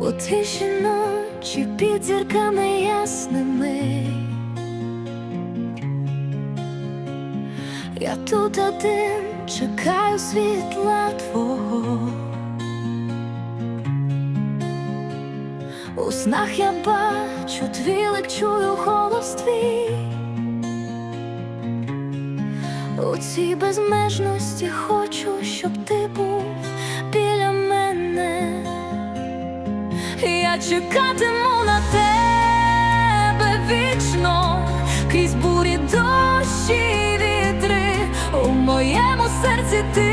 у тиші ночі під зірками ясними. Я тут один чекаю світла твого. У снах я бачу твій лик, чую голос твій. У цій безмежності хочу, щоб ти був Я чекатиму на тебе вічно, крізь бурі дощі вітри. У моєму серці ти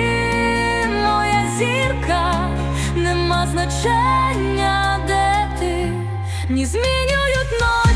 моя зірка, нема значення, де ти, ні змінюють ночі,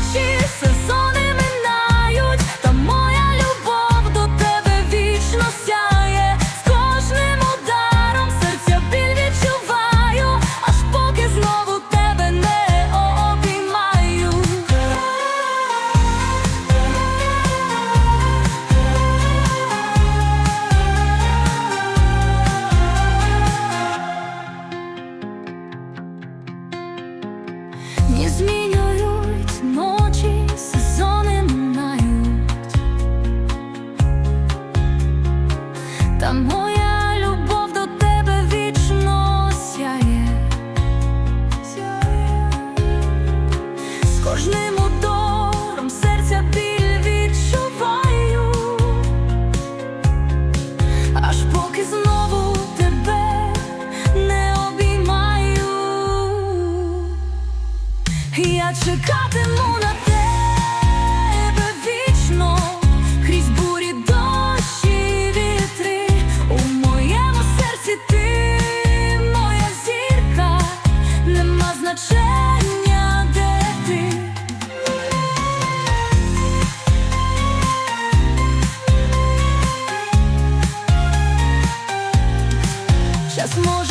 Я чекатиму на тебе вічно, крізь бурі дощі вітри. У моєму серці ти моя зірка, нема значення, де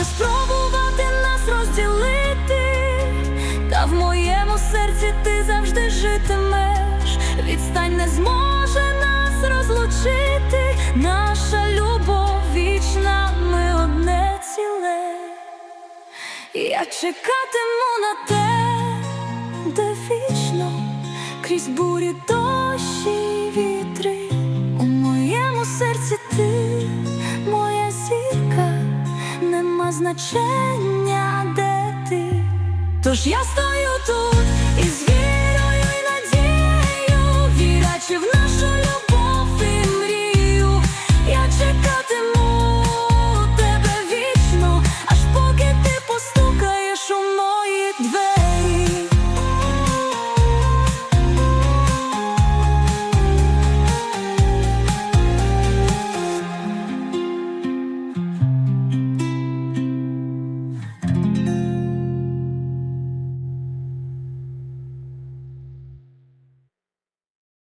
спробувати моєму серці ти завжди житимеш. Відстань не зможе нас розлучити. Наша любов вічна, ми одне ціле. Я чекатиму на тебе вічно, крізь бурі дощі вітри. У моєму серці ти моя зірка, нема значення, де ти. Тож я стою тут